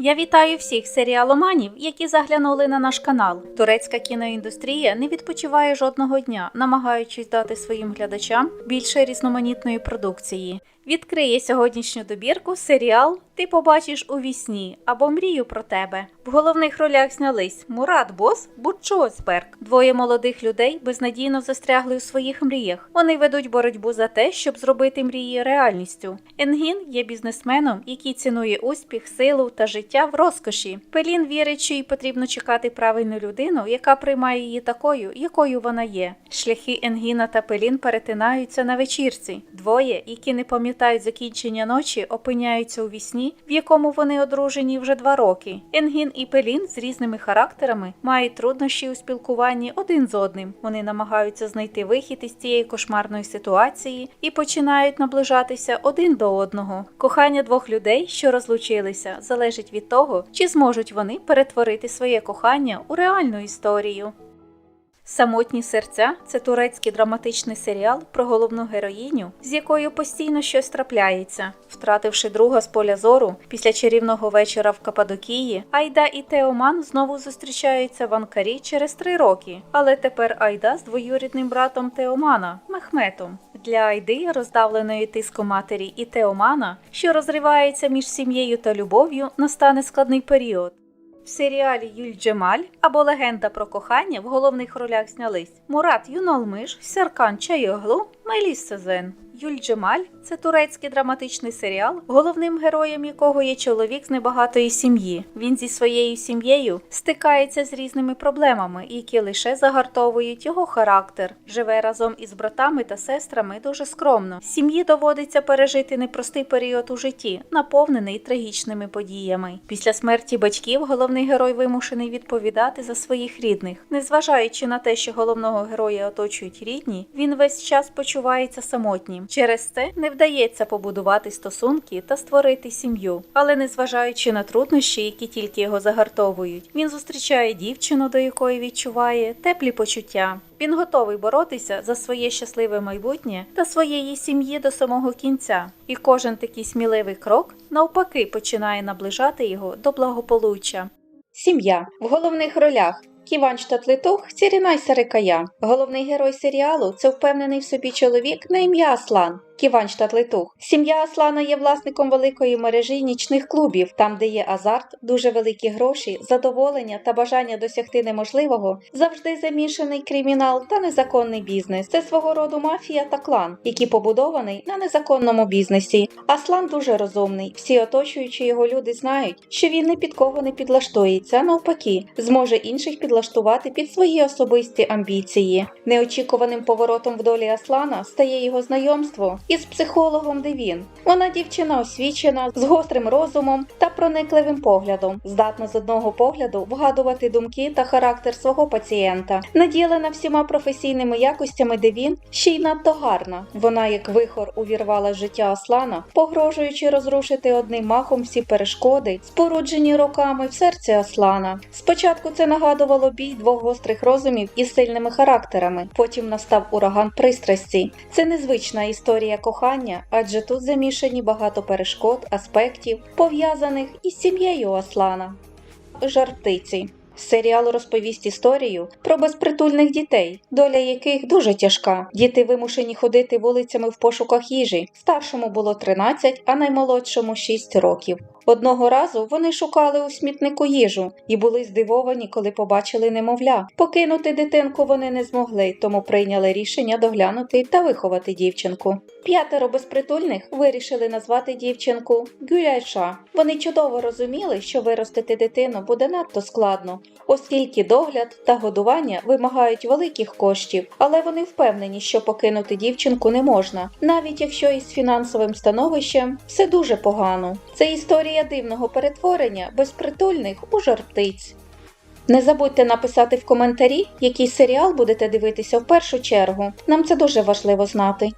Я вітаю всіх серіаломанів, які заглянули на наш канал. Турецька кіноіндустрія не відпочиває жодного дня, намагаючись дати своїм глядачам більше різноманітної продукції. Відкриє сьогоднішню добірку серіал Ти побачиш у вісні або Мрію про тебе. В головних ролях знялись Мурат Бос, Бурчо Озберг. Двоє молодих людей безнадійно застрягли у своїх мріях. Вони ведуть боротьбу за те, щоб зробити мрії реальністю. Енгін є бізнесменом, який цінує успіх, силу та життя в розкоші. Пелін вірить, що їй потрібно чекати правильну людину, яка приймає її такою, якою вона є. Шляхи Енгіна та Пелін перетинаються на вечірці. Двоє, які не пам'ятають закінчення ночі, опиняються у вісні, в якому вони одружені вже два роки. Енгін і Пелін з різними характерами мають труднощі у спілкуванні один з одним. Вони намагаються знайти вихід із цієї кошмарної ситуації і починають наближатися один до одного. Кохання двох людей, що розлучилися, залежить від того, чи зможуть вони перетворити своє кохання у реальну історію. Самотні серця це турецький драматичний серіал про головну героїню, з якою постійно щось трапляється. Втративши друга з поля зору після чарівного вечора в Кападокії, Айда і Теоман знову зустрічаються в Анкарі через три роки. Але тепер Айда з двоюрідним братом Теомана Мехметом. Для Айди, роздавленої тиском матері і Теомана, що розривається між сім'єю та любов'ю, настане складний період. В серіалі Юль Джемаль або Легенда про кохання в головних ролях знялись Мурат Юнолмиш, Серкан Чайоглу, Меліс Сезен. Юль Джемаль це турецький драматичний серіал, головним героєм якого є чоловік з небагатої сім'ї. Він зі своєю сім'єю стикається з різними проблемами, які лише загартовують його характер. Живе разом із братами та сестрами дуже скромно. Сім'ї доводиться пережити непростий період у житті, наповнений трагічними подіями. Після смерті батьків головний герой вимушений відповідати за своїх рідних. Незважаючи на те, що головного героя оточують рідні, він весь час почувається самотнім. Через це не вдається побудувати стосунки та створити сім'ю. Але незважаючи на труднощі, які тільки його загартовують, він зустрічає дівчину, до якої відчуває теплі почуття. Він готовий боротися за своє щасливе майбутнє та своєї сім'ї до самого кінця. І кожен такий сміливий крок навпаки починає наближати його до благополуччя. Сім'я в головних ролях. Ківан Штатлитух Цірінай Сарикая. Головний герой серіалу це впевнений в собі чоловік на ім'я Аслан. Ківан Штатлитух. Сім'я Аслана є власником великої мережі нічних клубів, там, де є азарт, дуже великі гроші, задоволення та бажання досягти неможливого, завжди замішаний кримінал та незаконний бізнес. Це свого роду мафія та клан, який побудований на незаконному бізнесі. Аслан дуже розумний. Всі оточуючі його люди знають, що він ні під кого не підлаштується, навпаки, зможе інших підлаштувати під свої особисті амбіції. Неочікуваним поворотом в долі Аслана стає його знайомство із психологом Девін. Вона дівчина освічена, з гострим розумом та проникливим поглядом, здатна з одного погляду вгадувати думки та характер свого пацієнта. Наділена всіма професійними якостями Девін ще й надто гарна. Вона, як вихор, увірвала життя Аслана, погрожуючи розрушити одним махом всі перешкоди, споруджені роками в серці Аслана. Спочатку це нагадувало бій двох гострих розумів із сильними характерами. Потім настав ураган пристрасті. Це незвична історія кохання, адже тут замішані багато перешкод, аспектів, пов'язаних із сім'єю Аслана. Жартиці. Серіал розповість історію про безпритульних дітей, доля яких дуже тяжка. Діти вимушені ходити вулицями в пошуках їжі. Старшому було 13, а наймолодшому 6 років. Одного разу вони шукали у смітнику їжу і були здивовані, коли побачили немовля. Покинути дитинку вони не змогли, тому прийняли рішення доглянути та виховати дівчинку. П'ятеро безпритульних вирішили назвати дівчинку Гюляйша. Вони чудово розуміли, що виростити дитину буде надто складно, оскільки догляд та годування вимагають великих коштів, але вони впевнені, що покинути дівчинку не можна, навіть якщо із фінансовим становищем все дуже погано. Це історія дивного перетворення безпритульних у жартиць. Не забудьте написати в коментарі, який серіал будете дивитися в першу чергу. Нам це дуже важливо знати.